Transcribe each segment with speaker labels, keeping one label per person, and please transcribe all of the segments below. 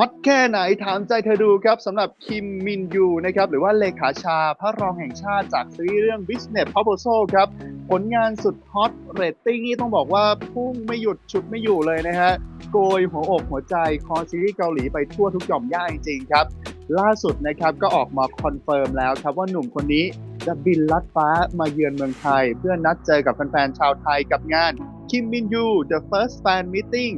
Speaker 1: ฮอตแค่ไหนถามใจเธอดูครับสำหรับคิมมินยูนะครับหรือว่าเลขาชาพระรองแห่งชาติจากซีรีส์เรื่อง Business Proposal ครับผลงานสุดฮอตเรตติ้งนี่ต้องบอกว่าพุ่งไม่หยุดฉุดไม่อยู่เลยนะฮะโกยหัวอกหัวใจคอซีรีส์เกาหลีไปทั่วทุกหย่อมย่าจริงๆครับ ล่าสุดนะครับก็ออกมาคอนเฟิร์มแล้วครับว่าหนุ่มคนนี้จะบินลัดฟ้ามาเยือนเมืองไทย เพื่อนัดเจอกับแฟนๆชาวไทยกับงาน Kim Min Yu The First Fan Meeting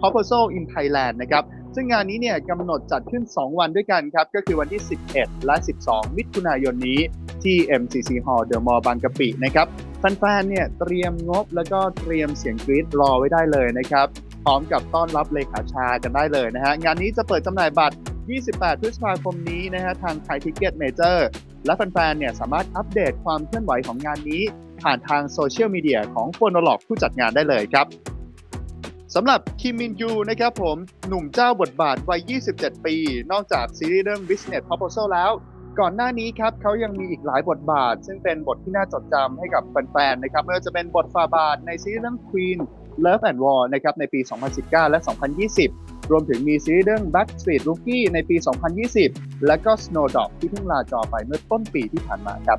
Speaker 1: Proposal in Thailand นะครับ ซึ่งงานนี้เนี่ยกำหนดจัดขึ้น 2 วันด้วยกันครับ ก็คือวันที่ 11 และ 12 มิถุนายนนี้ที่ MCC Hall The Mall บางกะปินะครับแฟนๆเนี่ยเตรียมงบแล้วก็เตรียมเสียงกรี๊ดรอไว้ได้เลยนะครับพร้อมกับต้อนรับเลขาชากันได้เลยนะฮะงานนี้จะเปิดจำหน่ายบัตร 28 พฤษภาคมนี้นะฮะทางไทยทิกเก็ตเมเจอร์และแฟนๆเนี่ยสามารถอัปเดตความเคลื่อนไหวของงานนี้ ผ่านทางโซเชียลมีเดียของโฟนอล็อกผู้จัดงานได้เลยครับ สำหรับคิมมินยูนะครับผมหนุ่มเจ้าบทบาทวัย 27 ปี นอกจากซีรีส์เรื่อง Business Proposal แล้ว ก่อนหน้านี้ครับเขายังมีอีกหลายบทบาท ซึ่งเป็นบทที่น่าจดจำให้กับแฟนๆนะครับไม่ว่าจะเป็นบทฟาบาทในซีรีส์เรื่อง Queen Love and War นะครับในปี 2019 และ 2020 รวมถึงมีซีรีส์เรื่อง Backstreet Rookie ในปี 2020 และก็ Snowdrop ที่เพิ่งลาจอไปเมื่อต้นปีที่ผ่านมาครับ